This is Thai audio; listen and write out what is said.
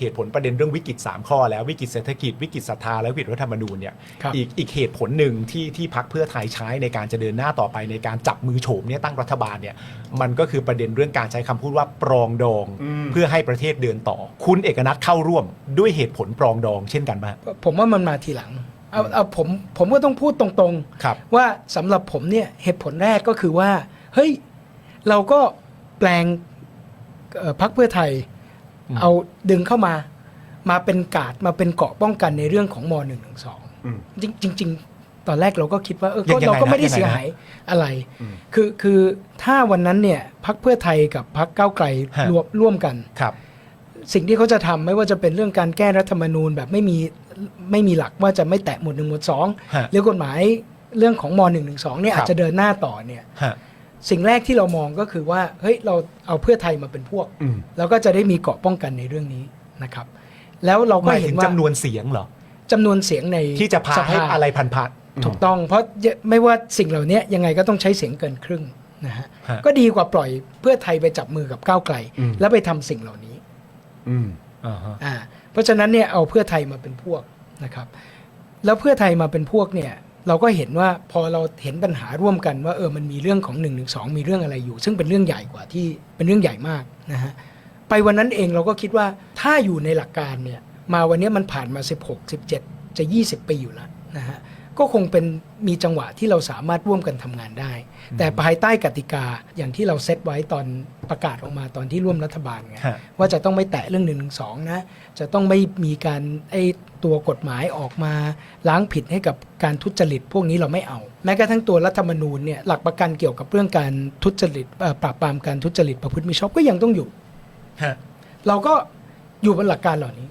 เหตุผลประเด็นเรื่องวิกฤต 3 ข้อ แล้ววิกฤตเศรษฐกิจวิกฤตศรัทธาและวิกฤตรัฐธรรมนูญเนี่ยครับอีกอีกเหตุผลหนึ่งที่ที่พักเพื่อไทยใช้ในการจะเดินหน้าต่อไปในการจับมือโฉมเนี่ยตั้งรัฐบาลเนี่ยมันก็คือประเด็นเรื่องการใช้คำพูดว่าปรองดอง อืม เพื่อให้ประเทศเดินต่อ คุณเอกนัทเข้าร่วมด้วยเหตุผลปรองดองเช่นกันไหมผมว่ามันมาทีหลังเอาเอาผมผมก็ต้องพูดตรงครับ ๆ ว่าสำหรับผมเนี่ยเหตุผลแรกก็คือว่า เฮ้ย เราก็แปลงเอ่อพักเพื่อไทยอืม เอาดึงเข้ามามาเป็นกาดมาเป็นเกราะป้องกันในเรื่องของม .112 อืมจริงจริงๆตอนแรกเราก็คิดว่าเออยัก็งไงเราก็นะไม่ได้ยังไงนะเสียหายอะไรอืมคือคือถ้าวันนั้นเนี่ยพักเพื่อไทยกับพักก้าวไกลฮะรวมร่วมกันครับ สิ่งที่เขาจะทำไม่ว่าจะเป็นเรื่องการแก้รัฐธรรมนูญแบบไม่มีไม่มีหลักว่าจะไม่แตะหมวดหนึ่งหมวดสองฮะหรือกฎหมายเรื่องของม .112 เนี่ยครับอาจจะเดินหน้าต่อเนี่ยฮะ สิ่งแรกที่เรามองก็คือว่าเฮ้ยเราเอาเพื่อไทยมาเป็นพวกอืมแล้วก็จะได้มีเกราะป้องกันในเรื่องนี้นะครับ แล้วเราหก็มายเห็ถึนงว่าจำนวนเสียงเหรอ จำนวนเสียงในที่จะพาสให้ภาอะไรพันพันถูกต้องเพราะไม่ว่าสิ่งเหล่านี้ยังไงก็ต้องใช้เสียงเกินครึ่งนะฮะฮะก็ดีกว่าปล่อยเพื่อไทยไปจับมือกับก้าวไกล อืม แล้วไปทำสิ่งเหล่านี้อืมอ่าฮะอ่าเพราะฉะนั้นเนี่ยเอาเพื่อไทยมาเป็นพวกนะครับ แล้วเพื่อไทยมาเป็นพวกเนี่ย เราก็เห็นว่าพอเราเห็นปัญหาร่วมกันว่าเออมันมีเรื่องของ1นึมีเรื่องอะไรอยู่ ซึ่งเป็นเรื่องใหญ่กว่าที่เป็นเรื่องใหญ่มากนะฮะไปวันนั้นเองเราก็คิดว่าถ้าอยู่ในหลักการเนี่ยมาวันนี้มันผ่านมา 16 17 จะ 20 ปีอยู่แล้วนะฮะก็คงเป็นมีจังหวะที่เราสามารถร่วมกันทำงานได้ แต่ภายใต้กติกาอย่างที่เราเซตไว้ตอนประกาศออกมาตอนที่ร่วมรัฐบาลไงฮะว่าจะต้องไม่แตะเรื่องหนึ่งสองนะ จะต้องไม่มีการไอ้ตัวกฎหมายออกมา ล้างผิดให้กับการทุจริต พวกนี้เราไม่เอา แม้กระทั่งตัวรัฐธรรมนูญเนี่ยหลักประกันเกี่ยวกับเรื่องการทุจริตเอ่อปราบปรามการทุจริตประพฤติมิชอบก็ยังต้องอยู่ฮะเราก็อยู่บนหลักการเหล่านี้